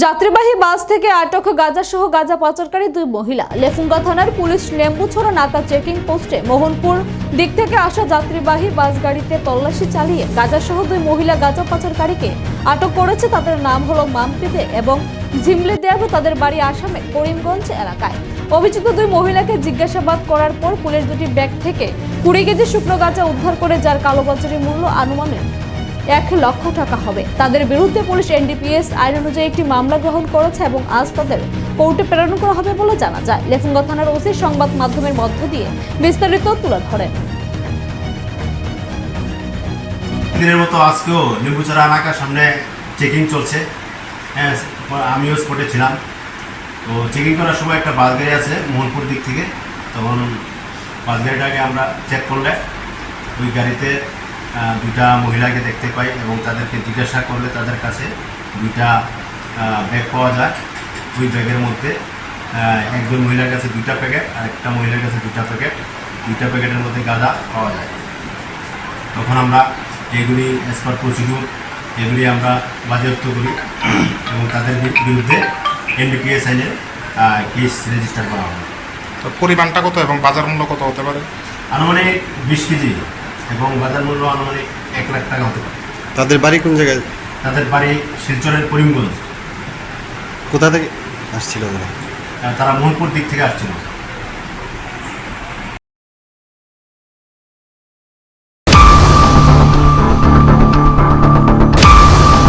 যাত্রীবাহী বাস থেকে আটক গাঁজা সহ গাঁজা পাচারকারী দুই মহিলা। লেফুঙ্গা থানার পুলিশ লেম্বুছড়া নাকা চেকিং পোস্টে মোহনপুর দিক থেকে আসা যাত্রীবাহী বাস গাড়িতে তল্লাশি চালিয়ে গাঁজা সহ দুই মহিলা গাঁজা পাচারকারীকে আটক করেছে। তাদের নাম হলো মামপিদে এবং ঝিমলে দেব তাদের বাড়ি আসামে করিমগঞ্জ এলাকায়। অভিযুক্ত দুই মহিলাকে জিজ্ঞাসাবাদ করার পর পুলিশ দুটি ব্যাগ থেকে কুড়ি কেজি শুকনো গাঁজা উদ্ধার করে, যার কালোবাজারি মূল্য আনুমানিক এক লক্ষ টাকা হবে। তাদের বিরুদ্ধে পুলিশ এনডিপিএস আইন অনুযায়ী একটি মামলা গ্রহণ করেছে এবং আজ তাদের কোর্টে প্রেরণ করা হবে বলে জানা যায়। লেফুঙ্গা থানার ওসি সংবাদ মাধ্যমের মধ্য দিয়ে বিস্তারিত তুলে ধরেন। দিনের মতো আজকেও লেবুচড়া এলাকার সামনে চেকিং চলছে। হ্যাঁ আমিও স্পটে ছিলাম। তো চেকিং করার সময় একটা বাস গাড়ি আছে মোহনপুর দিক থেকে। তখন বাস গাড়িটাকে আমরা চেক করলে ওই গাড়িতে দুইটা মহিলাকে দেখতে পাই এবং তাদেরকে জিজ্ঞাসা করলে তাদের কাছে দুইটা ব্যাগ পাওয়া যায়। ওই ব্যাগের মধ্যে একজন মহিলার কাছে দুইটা প্যাকেট আর একটা মহিলার কাছে দুইটা প্যাকেট দুইটা প্যাকেটের মধ্যে গাঁজা পাওয়া যায়। তখন আমরা এগুলি অ্যাজ পার প্রসিডিউর এগুলি আমরা বাজেয়াপ্ত করি এবং তাদের বিরুদ্ধে এনডিপিএস আইনে কেস রেজিস্টার করা হবে। তো পরিমাণটা কত এবং বাজার মূল্য কত হতে পারে? আনুমানিক বিশ কেজি। এবং বাজার মূল্য আনুমানিক এক লাখ টাকা হতে পারে। তাদের বাড়ি কোন জায়গায়? তাদের বাড়ি শিলচরের করিমগঞ্জ। কোথা থেকে আসছিল তারা মোহনপুর দিক থেকে আসছিল।